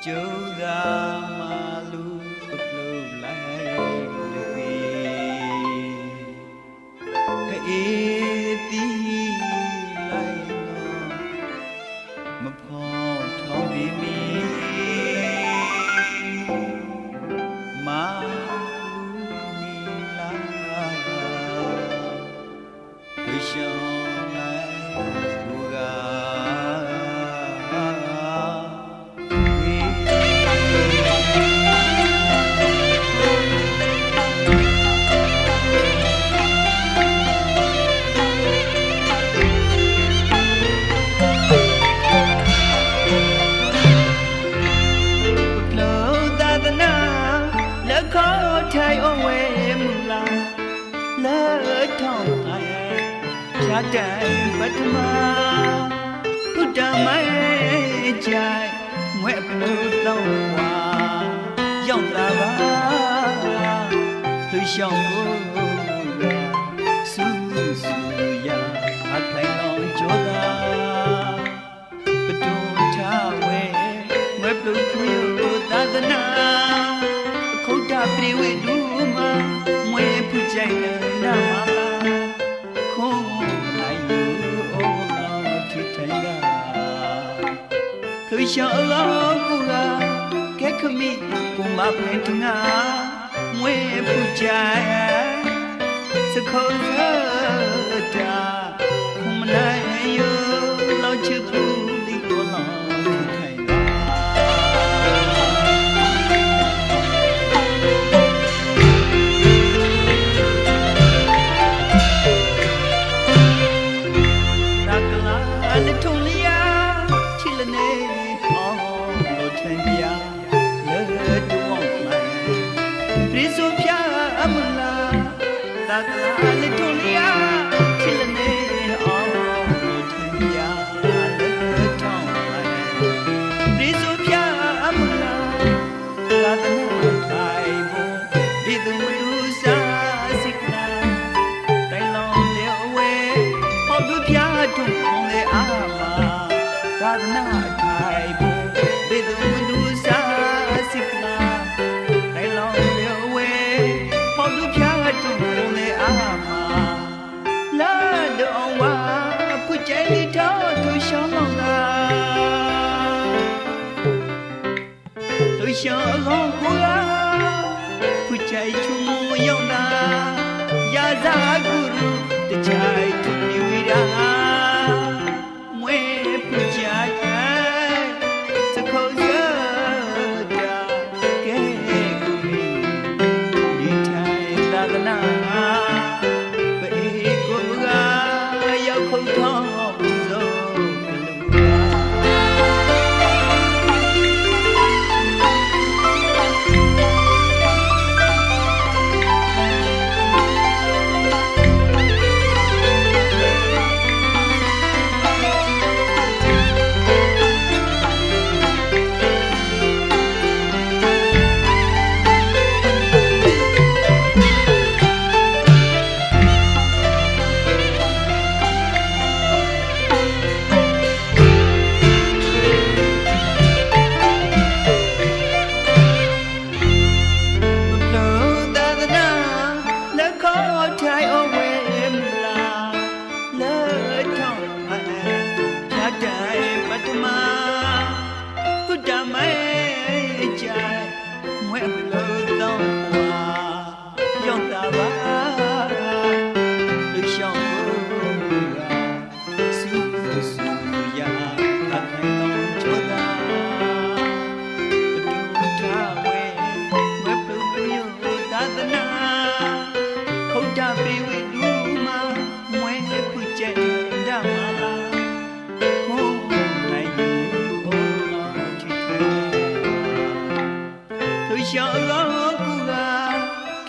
chiều dài ဖြတ်တိုင်ပထမဘုဒ္ဓမဲကြိုင်ငွဲ့ဘလို့တော့ဝါရောက်တာပါသူရှောင်းကိုစူးစူးရအထိုင်တော်ကြောသာပတူထားဝဲမွဲပလူခွေကိုသာသနာအခုတပြေဝေဒူမမွဲဖူကြိုင်နာမ သူရှောလောကူကကဲခမီကိုမဖင်တငါမွဲဖူကြိုင်စခေါ်တာခုမနိုင်ယူလောက်ချစ်ဘူးဒီကိုလောထိုင်တာတကလာလက်ထုံ ထုံအောင်လေအာမလာတော့ဝါဖူကျဲလီတော့သူရှောင်းလောင်လာသူရှောင်းလောင်ကိုလာဖူကျဲချူရောက်လာရာဇာဂုရုတချိုင်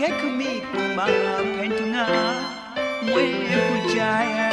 ကဲခမီကူမဖန်တငါမွဲဖူကျဲ